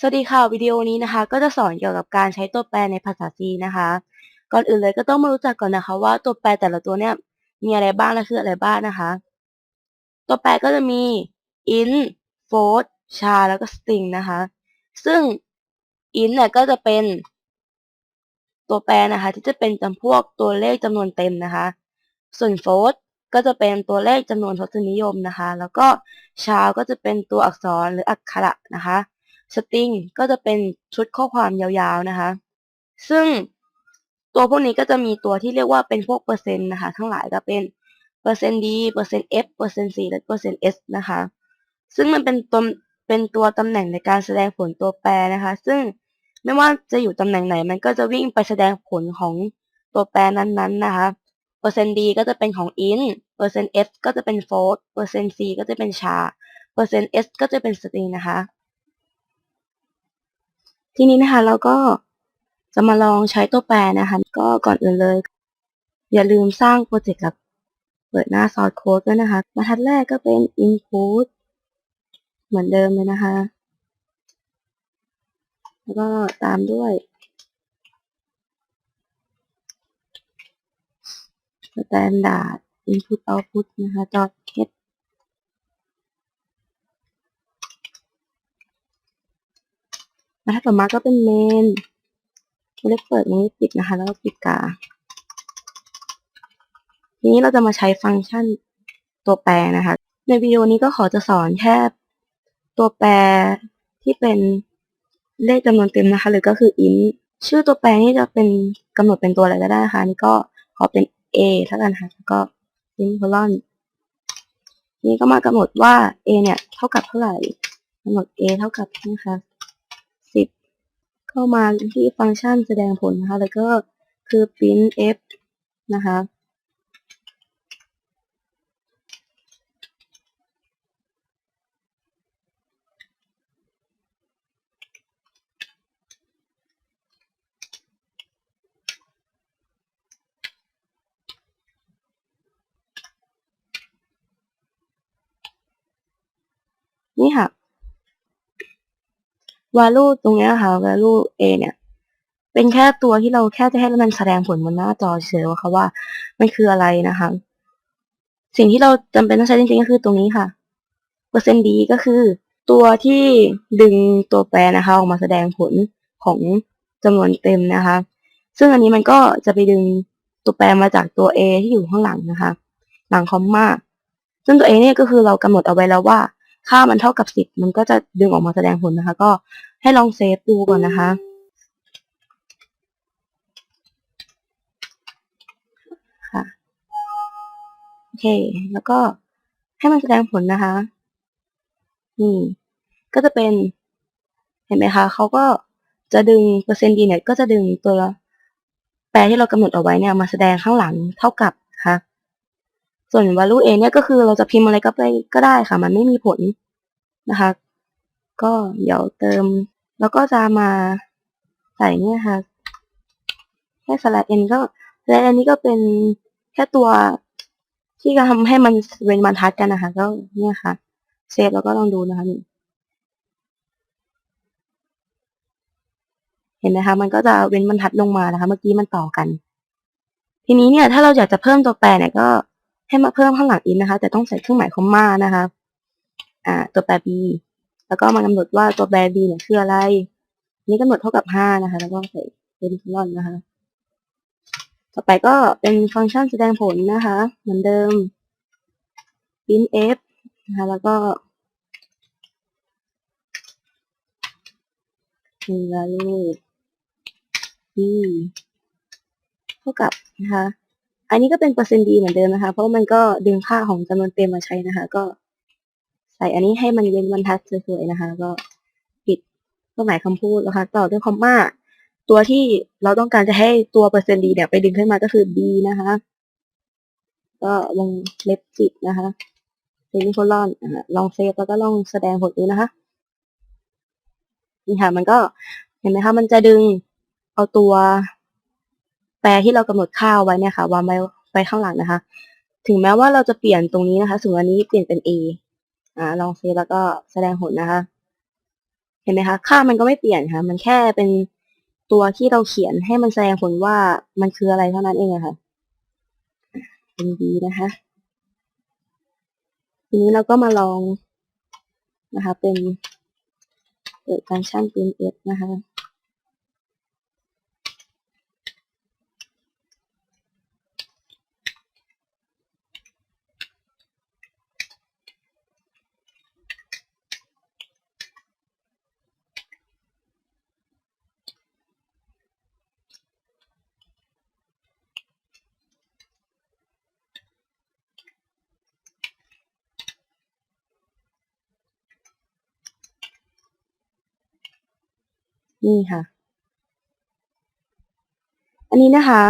สวัสดีค่ะวิดีโอนี้นะคะ ก็จะสอนเกี่ยวกับการใช้ตัวแปรในภาษา C นะคะ ก่อนอื่นเลยก็ต้องมารู้จักก่อนนะคะ ว่าตัวแปรแต่ละตัวเนี่ยมีอะไรบ้างและคืออะไรบ้างนะคะ ตัวแปรก็จะมี int float char แล้วก็ string นะคะ ซึ่ง int เนี่ยก็จะเป็นตัวแปรนะคะ ที่จะเป็นจำพวกตัวเลขจำนวนเต็มนะคะ ส่วน float ก็จะเป็นตัวเลขจำนวนทศนิยมนะคะ แล้วก็ char ก็จะเป็นตัวอักษรหรืออักขระนะคะ string ก็จะเป็นชุดข้อความยาวๆนะคะ ซึ่งตัวพวกนี้ก็จะมีตัวที่เรียกว่าเป็นพวกเปอร์เซ็นต์นะคะ ทั้งหลายก็เป็นเปอร์เซ็นต์ d เปอร์เซ็นต์ f เปอร์เซ็นต์ c และเปอร์เซ็นต์ s นะคะ ซึ่งมันเป็นตัวเป็นตัวตำแหน่งในการแสดงผลตัวแปรนะคะ ซึ่งไม่ว่าจะอยู่ตำแหน่งไหน มันก็จะวิ่งไปแสดงผลของตัวแปรนั้นๆนะคะเปอร์เซ็นต์ d ก็จะเป็นของ int เปอร์เซ็นต์ f ก็จะเป็น float เปอร์เซ็นต์ c ก็จะเป็น char เปอร์เซ็นต์ s ก็จะเป็น string นะคะ ทีนี้นะคะเราก็จะมาลองใช้ตัวแปรนะคะ ก็ก่อนอื่นเลย อย่าลืมสร้างโปรเจกต์กับเปิดหน้า source code ด้วยนะคะบรรทัดแรกก็เป็น input เหมือนเดิมเลยนะคะ แล้วก็ตามด้วย standard input output นะคะ dot get บรรทัดต่อมาก็เป็น main ไม่ได้เปิดไม่ได้ปิดนะคะ แล้วก็ปิดกา ทีนี้เราจะมาใช้ฟังก์ชันตัวแปรนะคะ ในวิดีโอนี้ก็ขอจะสอนแค่ตัวแปรที่เป็นเลขจำนวนเต็มนะคะ หรือก็คือ int ชื่อตัวแปรนี่จะเป็นกำหนดเป็นตัวอะไรก็ได้นะคะนี่ก็ขอเป็น a เท่ากันค่ะแล้วก็ semicolon นี่ก็มากำหนดว่า a เนี่ยเท่ากับเท่าไหร่กำหนด a เท่ากับนะคะ เข้ามาที่ฟังก์ชันแสดงผลนะคะ แล้วก็คือ printf นะคะ นี่ค่ะ value ตรงนี้ค่ะ value a เนี่ย เป็นแค่ตัวที่เราแค่จะให้มันแสดงผลบนหน้าจอเฉยๆว่าค่ะว่ามันคืออะไรนะคะ สิ่งที่เราจำเป็นต้องใช้จริงๆก็คือตรงนี้ค่ะ เปอร์เซ็นต์ d ก็คือ ตัวที่ดึงตัวแปรนะคะ ออกมาแสดงผลของจำนวนเต็มนะคะ ซึ่งอันนี้มันก็จะไปดึงตัวแปรมาจากตัว a ที่อยู่ข้างหลังนะคะ หลังคอมมาซึ่งตัว a เนี่ยก็คือเรากำหนดเอาไว้แล้วว่า ค่ามันเท่ากับ10มันก็จะดึงออกมาแสดงผลนะคะ ก็ให้ลองเซฟดูก่อนนะคะ ค่ะ โอเค แล้วก็ให้มันแสดงผลนะคะนี่ก็จะเป็นเห็นไหมคะเขาก็จะดึงเปอร์เซ็นต์ดีเนี่ยก็จะดึงตัวแปรที่เรากำหนดเอาไว้เนี่ยมาแสดงข้างหลังเท่ากับค่ะ ส่วน value a เนี่ยก็คือเราจะพิมพ์อะไรก็ไปก็ได้ค่ะ มันไม่มีผลนะคะ ก็เดี๋ยวเติม แล้วก็จะมาใส่เนี่ยค่ะแค่ slash n ก็ slash n นี้ก็เป็นแค่ตัวที่จะทำให้มันเว้นบรรทัดกันนะคะ ก็เนี่ยค่ะเซฟแล้วก็ลองดูนะคะนี่เห็นไหมคะ มันก็จะเว้นบรรทัดลงมานะคะ เมื่อกี้มันต่อกัน ทีนี้เนี่ย ถ้าเราอยากจะเพิ่มตัวแปรเนี่ยก็ ให้มาเพิ่มข้างหลังอินนะคะ แต่ต้องใส่เครื่องหมายคอมมานะคะอ่าตัวแปร b แล้วก็มากำหนดว่าตัวแปร b เนี่ยคืออะไร นี่กำหนดเท่ากับ 5 นะคะ แล้วก็ใส่เซมิโคลอนนะคะ ต่อไปก็เป็นฟังก์ชันแสดงผลนะคะ เหมือนเดิม printf นะคะ แล้วก็ value b เท่ากับนะคะ อันนี้ก็เป็นเปอร์เซ็นต์ดีเหมือนเดิมนะคะ เพราะมันก็ดึงค่าของจำนวนเต็มมาใช้นะคะ ก็ใส่อันนี้ให้มันเว้นบรรทัดสวยๆนะคะ ก็ปิดเครื่องหมายคำพูดนะคะ ต่อด้วยคอมมาตัวที่เราต้องการจะให้ตัวเปอร์เซ็นต์ดีเนี่ยไปดึงขึ้นมาก็คือ b นะคะ ก็ลงเล็บจิตนะคะเซมิโคลอนลองเซฟแล้วก็ลองแสดงผลดูนะคะนี่ค่ะ มันก็เห็นไหมคะ มันจะดึงเอาตัว แปรที่เรากำหนดค่าไว้เนี่ยค่ะวางไว้ไว้ข้างหลังนะคะ ถึงแม้ว่าเราจะเปลี่ยนตรงนี้นะคะสมมติวันนี้เปลี่ยนเป็น a อ่าลองเซฟแล้วก็แสดงผลนะคะ เห็นไหมคะ ค่ามันก็ไม่เปลี่ยนค่ะ มันแค่เป็นตัวที่เราเขียนให้มันแสดงผลว่ามันคืออะไรเท่านั้นเองะค่ะเป็น b นะคะ ทีนี้เราก็มาลองนะคะ เป็นเปิดฟังก์ชัน printf นะคะ นี่ค่ะ อันนี้นะคะ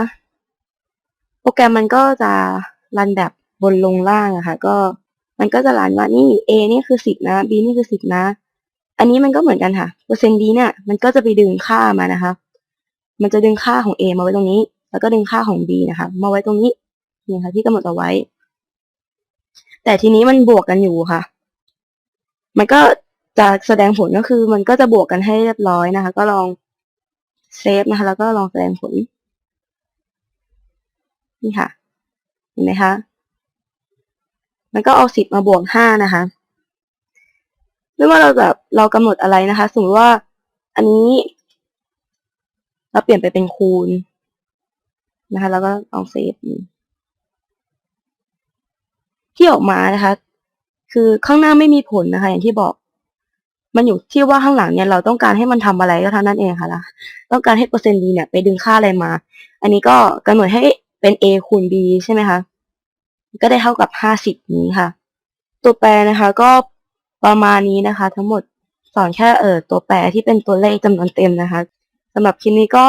โปรแกรมมันก็จะรันแบบบนลงล่างอะค่ะ ก็มันก็จะรันว่านี่ A นี่คือสิบนะ B นี่คือสิบนะ อันนี้มันก็เหมือนกันค่ะเปอร์เซ็นต์ B เนี่ยมันก็จะไปดึงค่ามานะคะ มันจะดึงค่าของ A มาไว้ตรงนี้ แล้วก็ดึงค่าของ B นะคะ มาไว้ตรงนี้นี่ค่ะที่กำหนดเอาไว้ แต่ทีนี้มันบวกกันอยู่ค่ะ มันก็ จะแสดงผลก็คือมันก็จะบวกกันให้เรียบร้อยนะคะ ก็ลองเซฟนะคะ แล้วก็ลองแสดงผล นี่ค่ะ เห็นไหมคะ มันก็เอาสิบมาบวกห้านะคะไม่ว่าเราแบบเรากำหนดอะไรนะคะ สมมติว่าอันนี้ เราเปลี่ยนไปเป็นคูณนะคะ แล้วก็ลองเซฟที่ออกมานะคะ คือข้างหน้าไม่มีผลนะคะ อย่างที่บอก มันอยู่ที่ว่าข้างหลังเนี่ยเราต้องการให้มันทำอะไรก็เท่านั้นเองค่ะละต้องการให้เปอร์เซ็นต์ดีเนี่ยไปดึงค่าอะไรมา อันนี้ก็กำหนดให้เป็น a คูณ b ใช่ไหมคะก็ได้เท่ากับห้าสิบนี้ค่ะ ตัวแปรนะคะก็ประมาณนี้นะคะ ทั้งหมดสอนแค่เออตัวแปรที่เป็นตัวเลขจำนวนเต็มนะคะสำหรับคลิปนี้ก็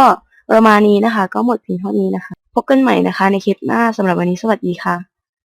ประมาณนี้นะคะ ก็หมดเพียงเท่านี้นะคะ พบกันใหม่นะคะ ในคลิปหน้าสำหรับวันนี้สวัสดีค่ะ